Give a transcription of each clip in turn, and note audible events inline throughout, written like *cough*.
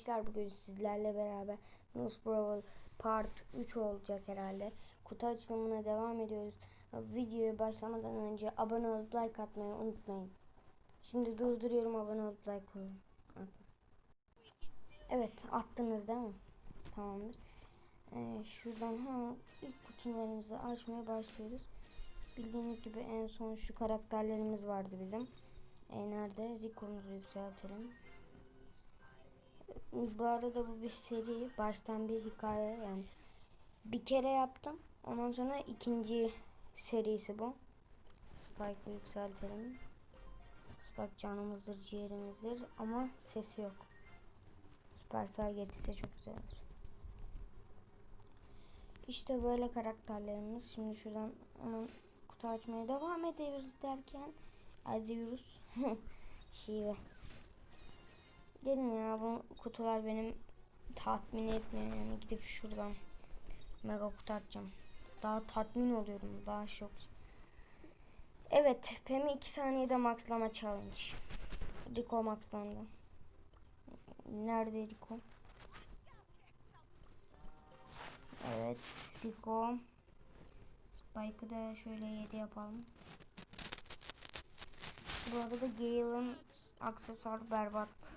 Arkadaşlar bugün sizlerle beraber Nus Brawl Part 3 olacak herhalde. Kutu açılımına devam ediyoruz. Videoya başlamadan önce abone olup like atmayı unutmayın. Şimdi durduruyorum abone olup like. Atın. Evet attınız değil mi? Tamamdır. Ee, şuradan hemen ilk kutularımızı açmaya başlıyoruz. Bildiğiniz gibi en son şu karakterlerimiz vardı bizim. E, nerede? Rico'muzu yükseltelim. Bu arada bu bir seri. Baştan bir hikaye yani. Bir kere yaptım. Ondan sonra ikinci serisi bu. Spike'ı yükseltelim. Spike canımızdır, ciğerimizdir ama sesi yok. Supercell getirse çok güzel olur. İşte böyle karakterlerimiz. Şimdi şuradan hemen kutu açmaya devam ediyoruz derken ediyoruz. *laughs* Şive. Gelin ya bu kutular benim tatmin etmiyor yani gidip şuradan mega kutu açacağım. Daha tatmin oluyorum daha çok. Evet Pem'i 2 saniyede maxlama challenge. Rico maxlandı. Nerede Rico? Evet Rico. Spike'ı da şöyle 7 yapalım. Bu arada Gale'ın aksesuar berbat.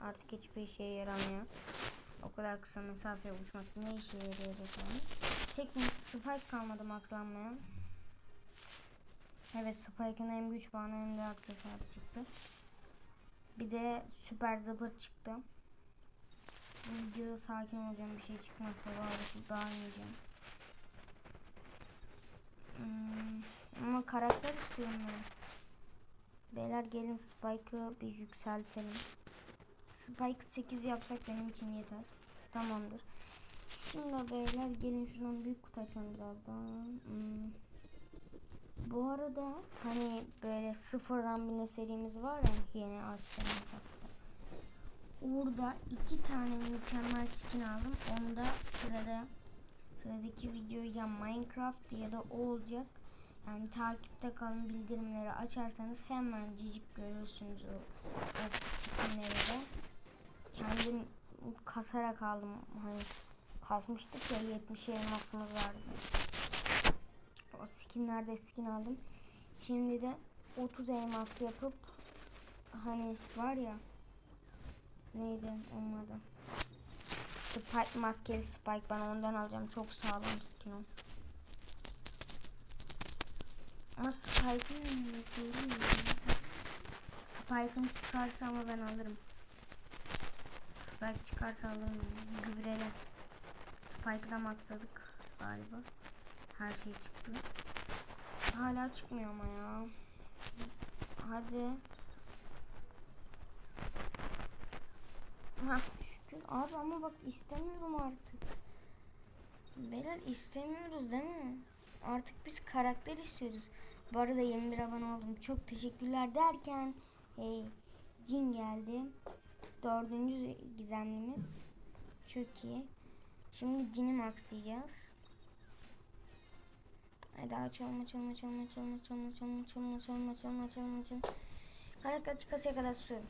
Artık hiçbir şeye yaramıyor. O kadar kısa mesafe uçmak ne işe yarayacak yani. Tek Spike kalmadı maxlanmaya. Evet Spike'ın hem güç puanı hem de aksesuar çıktı. Bir de süper zıpır çıktı. Bu videoda sakin olacağım bir şey çıkmazsa bari bağırmayacağım. Hmm, ama karakter istiyorum ben. Beyler gelin Spike'ı bir yükseltelim. Spike 8 yapsak benim için yeter. Tamamdır. Şimdi beyler gelin şuradan büyük kutu açalım biraz daha. Hmm. Bu arada hani böyle sıfırdan bir serimiz var ya yeni açtığımız hafta. Orada iki tane mükemmel skin aldım. Onu da sırada sıradaki videoyu ya Minecraft ya da o olacak. Yani takipte kalın bildirimleri açarsanız hemen cicik görürsünüz o, o skinleri de. Kendim kasarak aldım. Hani kasmıştık ya 70 elmasımız vardı. O skinlerde skin aldım. Şimdi de 30 elmas yapıp hani var ya neydi onun? Spike maskeli Spike ben ondan alacağım. Çok sağlam skin o. Ama Spike'ın? Spike'ın çıkarsa ama ben alırım. Spike çıkarsa alırım. Gübrele. Spike'da maxladık galiba. Her şey çıktı. Hala çıkmıyor ama ya. Hadi. Ha şükür. Abi ama bak istemiyorum artık. Beyler istemiyoruz değil mi? Artık biz karakter istiyoruz. Bu arada 21 abone oldum. Çok teşekkürler derken hey, cin geldi. Dördüncü gizemlimiz. Çok iyi. Şimdi cini maxlayacağız. Hadi açalım açalım açalım açalım açalım açalım açalım açalım açalım açalım açalım. Karakter çıkasıya kadar susuyorum.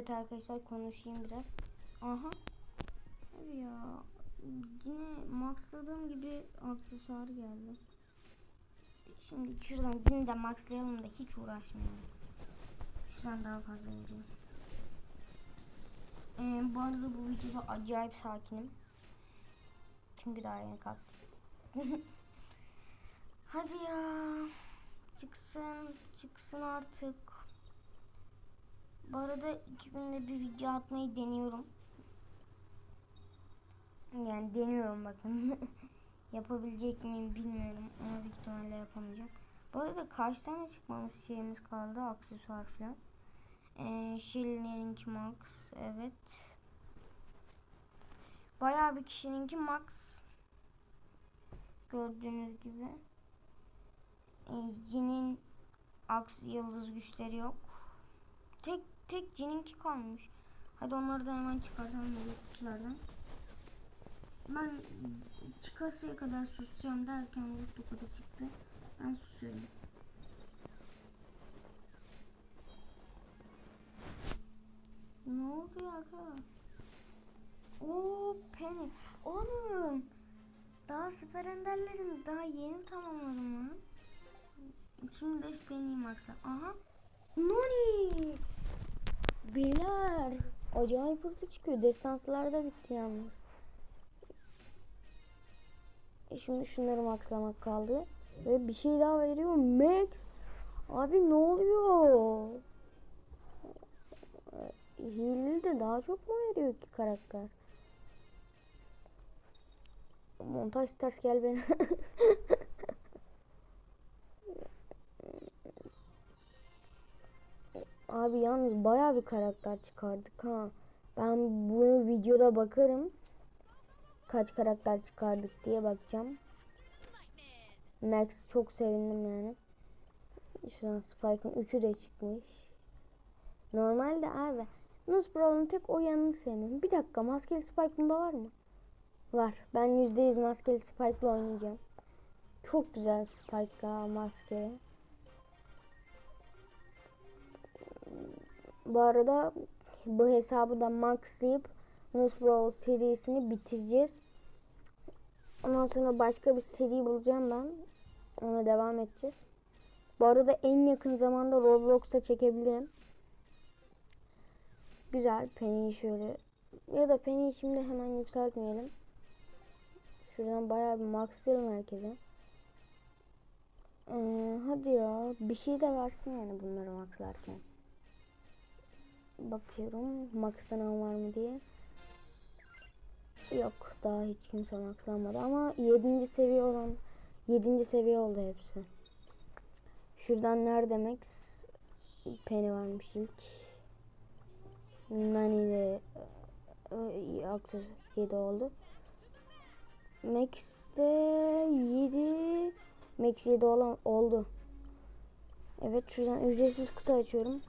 Evet arkadaşlar konuşayım biraz. Aha. Abi ya. Yine maxladığım gibi aksesuar geldi. Şimdi şuradan yine de maxlayalım da hiç uğraşmayalım. Şuradan daha fazla vereyim. Ee, bu arada bu videoda acayip sakinim. Çünkü daha yeni kalktım. *laughs* Hadi ya. Çıksın. Çıksın artık. Bu arada iki günde bir video atmayı deniyorum. Yani deniyorum bakın. *laughs* Yapabilecek miyim bilmiyorum ama büyük ihtimalle yapamayacağım. Bu arada kaç tane çıkmamız şeyimiz kaldı aksesuar falan. Ee, Shelley'ninki max. Evet. Bayağı bir kişininki max. Gördüğünüz gibi. Ee, Jin'in aks yıldız güçleri yok. Tek tek Jin'inki kalmış. Hadi onları da hemen çıkartalım kutulardan. Ben çıkasıya kadar susacağım derken bu kadar çıktı. Ben susuyorum. Ne oldu ya aga? Oo Penny. Oğlum. Daha süper enderlerim daha yeni tamamladım lan. Şimdi de Penny'yi maksa. Aha. Noni. Acayip hızlı çıkıyor. Destanslar da bitti yalnız. E şimdi şunları maksamak kaldı. Ve bir şey daha veriyor. Max. Abi ne oluyor? Hileli de daha çok mu veriyor ki karakter? Montaj ters gel beni. *laughs* yalnız baya bir karakter çıkardık ha. Ben bunu videoda bakarım. Kaç karakter çıkardık diye bakacağım. Max çok sevindim yani. Şuradan Spike'ın 3'ü de çıkmış. Normalde abi Nuzbrow'un tek o yanını sevmiyorum. Bir dakika maskeli Spike bunda var mı? Var. Ben %100 maskeli Spike'la oynayacağım. Çok güzel Spike ya Bu arada bu hesabı da maxlayıp Nuzbrow serisini bitireceğiz. Ondan sonra başka bir seri bulacağım ben. Ona devam edeceğiz. Bu arada en yakın zamanda Roblox'ta çekebilirim. Güzel Penny'i şöyle ya da Penny'i şimdi hemen yükseltmeyelim. Şuradan bayağı bir maxlayalım herkese. Ee, hadi ya bir şey de versin yani bunları maxlarken. Bakıyorum maxlanan var mı diye. Yok daha hiç kimse maxlanmadı ama 7. seviye olan 7. seviye oldu hepsi. Şuradan nerede Max? Penny varmış ilk. Nani de akses 7 oldu. Max de 7 Max 7 olan oldu. Evet şuradan ücretsiz kutu açıyorum.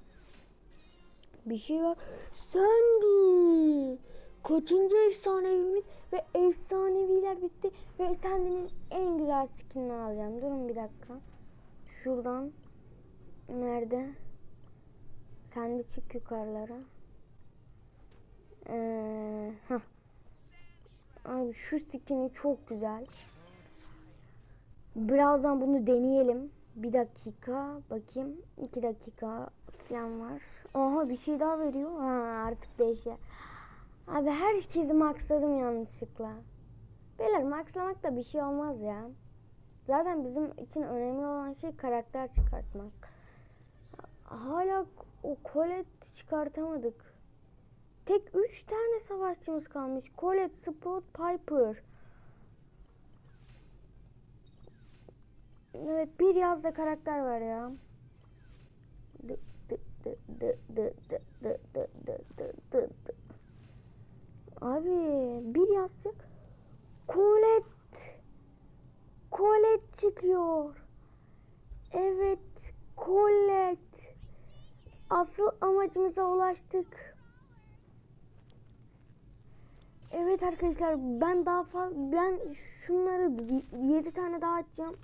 Bir şey var. Sandy. Kaçıncı efsanevimiz ve efsaneviler bitti ve Sandy'nin en güzel skinini alacağım. Durun bir dakika. Şuradan nerede? Sen de çık yukarılara. Ee. Abi şu skini çok güzel. Birazdan bunu deneyelim. Bir dakika bakayım. iki dakika falan var. Aha bir şey daha veriyor. Ha artık 5'e. Abi herkesi maxladım yanlışlıkla. Beyler maxlamak da bir şey olmaz ya. Zaten bizim için önemli olan şey karakter çıkartmak. Hala o Colette çıkartamadık. Tek 3 tane savaşçımız kalmış. Colette, Sprout, Piper. Evet bir yazda karakter var ya. Abi bir yazacak. Colette. Colette çıkıyor. Evet Colette. Asıl amacımıza ulaştık. Evet arkadaşlar ben daha fazla ben şunları 7 tane daha açacağım.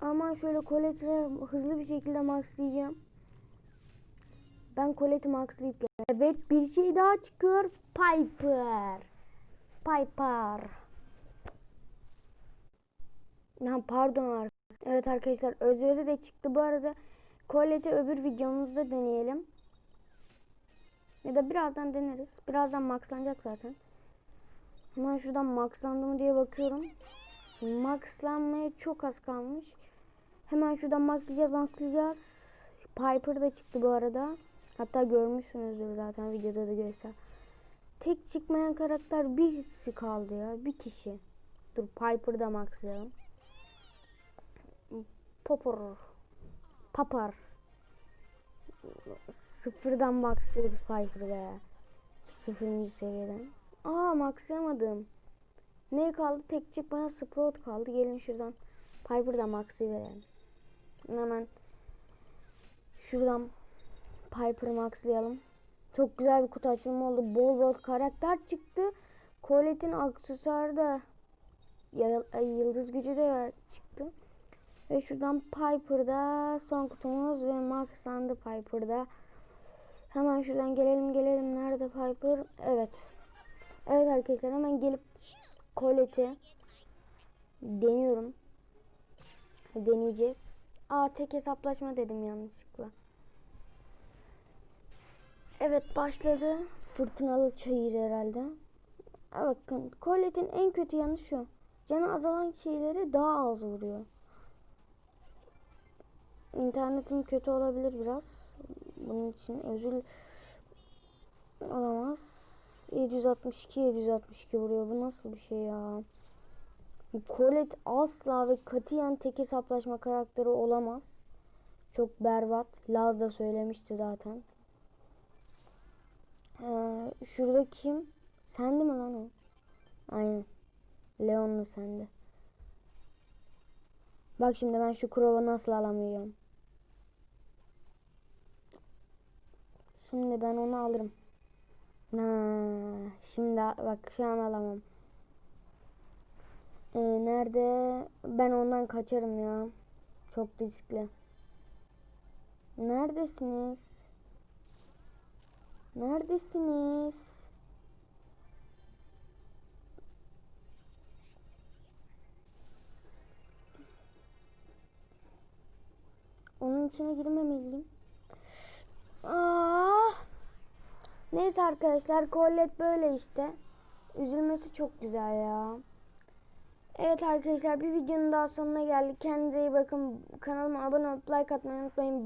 Ama şöyle Colette'i hızlı bir şekilde maxlayacağım. Ben Colette'i maxlayıp gel- Evet bir şey daha çıkıyor. Piper. Piper. Ha, pardon ar- Evet arkadaşlar özveri de çıktı. Bu arada Colette'i öbür videomuzda deneyelim. Ya da birazdan deneriz. Birazdan maxlanacak zaten. Hemen şuradan maxlandı mı diye bakıyorum. Maxlanmaya çok az kalmış. Hemen şuradan maxlayacağız, maxlayacağız. Piper da çıktı bu arada. Hatta görmüşsünüzdür zaten videoda da göster. Tek çıkmayan karakter bir kişi kaldı ya. Bir kişi. Dur Piper'da maxlayalım. Popper. Papar. sıfırdan maxlıyoruz Piper'ı be. Sıfırıncı seviyeden. Aa maxlayamadım. Ne kaldı? Tek çıkmayan Sprout kaldı. Gelin şuradan Piper'dan max'ı verelim. Hemen şuradan Piper'ı maxlayalım. Çok güzel bir kutu açılımı oldu. Bol bol karakter çıktı. Colette'in aksesuarı da yıldız gücü de çıktı. Ve şuradan Piper'da son kutumuz ve maxlandı Piper'da. Hemen şuradan gelelim gelelim. Nerede Piper? Evet. Evet arkadaşlar hemen gelip Colette'i deniyorum. Deneyeceğiz. Aa tek hesaplaşma dedim yanlışlıkla. Evet başladı. Fırtınalı çayır herhalde. Ha, Bakın Colette'in en kötü yanı şu. Canı azalan şeyleri daha az vuruyor. İnternetim kötü olabilir biraz. Bunun için özür olamaz. 762 762 vuruyor. Bu nasıl bir şey ya? Colette asla ve katiyen tek hesaplaşma karakteri olamaz. Çok berbat. Laz da söylemişti zaten. Ee, şurada kim? Sendi mi lan o? Aynen. Leon'la sende. Bak şimdi ben şu Crow'u nasıl alamıyorum. Şimdi ben onu alırım. Ha, şimdi bak şu an alamam. Ee, nerede? Ben ondan kaçarım ya. Çok riskli. Neredesiniz? Neredesiniz? Onun içine girmemeliyim. Ah! Neyse arkadaşlar Colette böyle işte. Üzülmesi çok güzel ya. Evet arkadaşlar bir videonun daha sonuna geldik. Kendinize iyi bakın. Kanalıma abone olup like atmayı unutmayın. Bye.